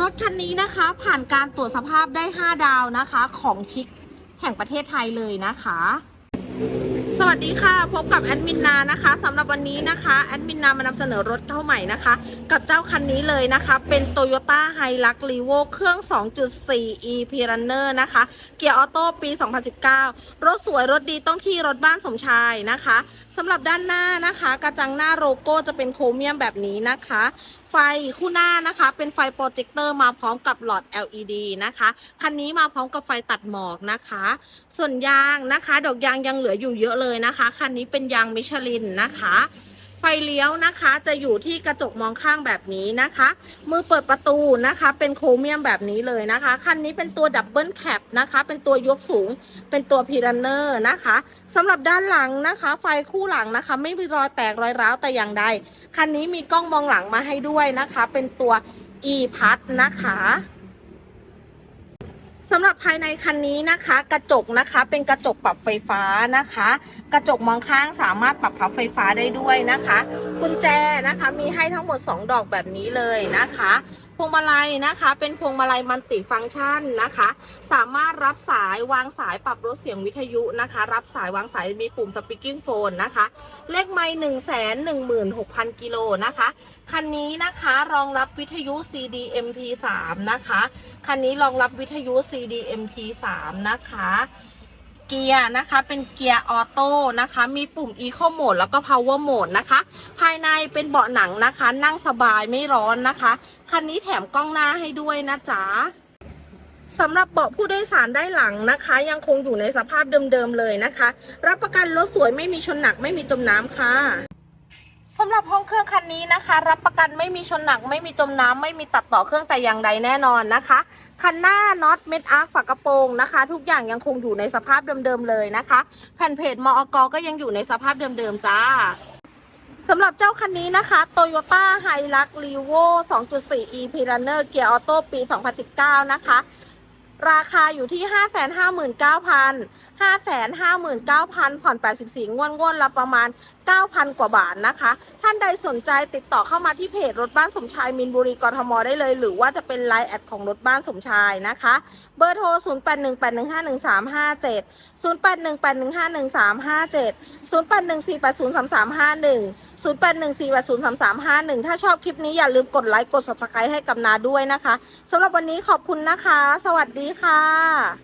รถคันนี้นะคะ ผ่านการตรวจสภาพได้ 5 ดาวนะคะ ของชิคแห่งประเทศไทยเลยนะคะ สวัสดีค่ะ พบกับแอดมินนานะคะสำหรับวันนี้นะคะแอดมินนามานำเสนอรถเข้าใหม่นะคะ กับเจ้าคันนี้เลยนะคะ เป็น Toyota h i l u x r e v o เครื่อง 2.4 e p Runner นะคะ เกียร์ออโต้ปี 2019 รถสวยรถดีต้องที่รถบ้านสมชายนะคะสำหรับด้านหน้านะคะ กระจังหน้าโลโก้จะเป็นโครเมียมแบบนี้นะคะ ไฟคู่หน้านะคะ เป็นไฟโปรเจคเตอร์มาพร้อมกับหลอด LED นะคะ คันนี้มาพร้อมกับไฟตัดหมอกนะคะ ส่วนยางนะคะ ดอกยางยังเหลืออยู่เยอะเลยนะคะ คันนี้เป็นยางมิชลินนะคะ ไฟเลี้ยวนะคะจะอยู่ที่กระจกมองข้างแบบนี้นะคะ มือเปิดประตูนะคะ เป็นโครเมียมแบบนี้เลยนะคะ คันนี้เป็นตัวดับเบิลแคปนะคะ เป็นตัวยกสูง เป็นตัวพีรันเนอร์นะคะสำหรับด้านหลังนะคะ ไฟคู่หลังนะคะ ไม่มีรอยแตกรอยร้าวแต่อย่างใด คันนี้มีกล้องมองหลังมาให้ด้วยนะคะ เป็นตัว e p a s นะคะ สำหรับภายในคันนี้นะคะ กระจกนะคะเป็นกระจกปรับไฟฟ้านะคะ กระจกมองข้างสามารถปรับพับไฟฟ้าได้ด้วยนะคะ กุญแจนะคะมีให้ทั้งหมด 2 ดอกแบบนี้เลยนะคะ วงมาลัยนะคะ เป็นพวงมาลัยมัลติฟังก์ชันนะคะ สามารถรับสายวางสายปรับลดเสียงวิทยุนะคะ รับสายวางสายมีปุ่มสปีกกิ้งโฟนนะคะ เลขไม่หนึ่งแสนหนึ่งหมื่นหกพันกิโลนะคะ คันนี้นะคะรองรับวิทยุ CD MP3 นะคะ คันนี้รองรับวิทยุ CD MP3 นะคะ เกียร์นะคะ เป็นเกียร์ออโต้นะคะ มีปุ่ม Eco Mode แล้วก็ Power Mode นะคะ ภายในเป็นเบาะหนังนะคะ นั่งสบายไม่ร้อนนะคะ คันนี้แถมกล้องหน้าให้ด้วยนะจ๊ะสำหรับเบาะผู้โดยสารได้หลังนะคะ ยังคงอยู่ในสภาพเดิมๆเลยนะคะ รับประกันรถสวยไม่มีชนหนักไม่มีจมน้ำค่ะ สำหรับห้องเครื่องคันนี้นะคะ รับประกันไม่มีชนหนัก ไม่มีจมน้ำไม่มีตัดต่อเครื่องแต่อย่างใดแน่นอนนะคะ คันหน้าน็อตเม็ดอาร์คฝากระโปรงนะคะ ทุกอย่างยังคงอยู่ในสภาพเดิมๆเลยนะคะ แผ่นเพจมอกก็ยังอยู่ในสภาพเดิมๆจ้าสำหรับเจ้าคันนี้นะคะ Toyota h i l u x r e v o 2.4 e p Runner เกียร์ออโต้ปี 2019 นะคะ ราคาอยู่ที่ 559,000 559,000 ผ่อน 84 งวดงวดละประมาณ 9,000 กว่าบาทนะคะ ท่านใดสนใจติดต่อเข้ามาที่เพจรถบ้านสมชายมินบุรีกรทมได้เลย หรือว่าจะเป็นไลน์แอดของรถบ้านสมชายนะคะ เบอร์โทร 0818151357 0818151357 0814803351 0814803351 ถ้าชอบคลิปนี้อย่าลืมกดไลค์กด subscribe ให้กับนาด้วยนะคะสำหรับวันนี้ขอบคุณนะคะ สวัสดีค่ะ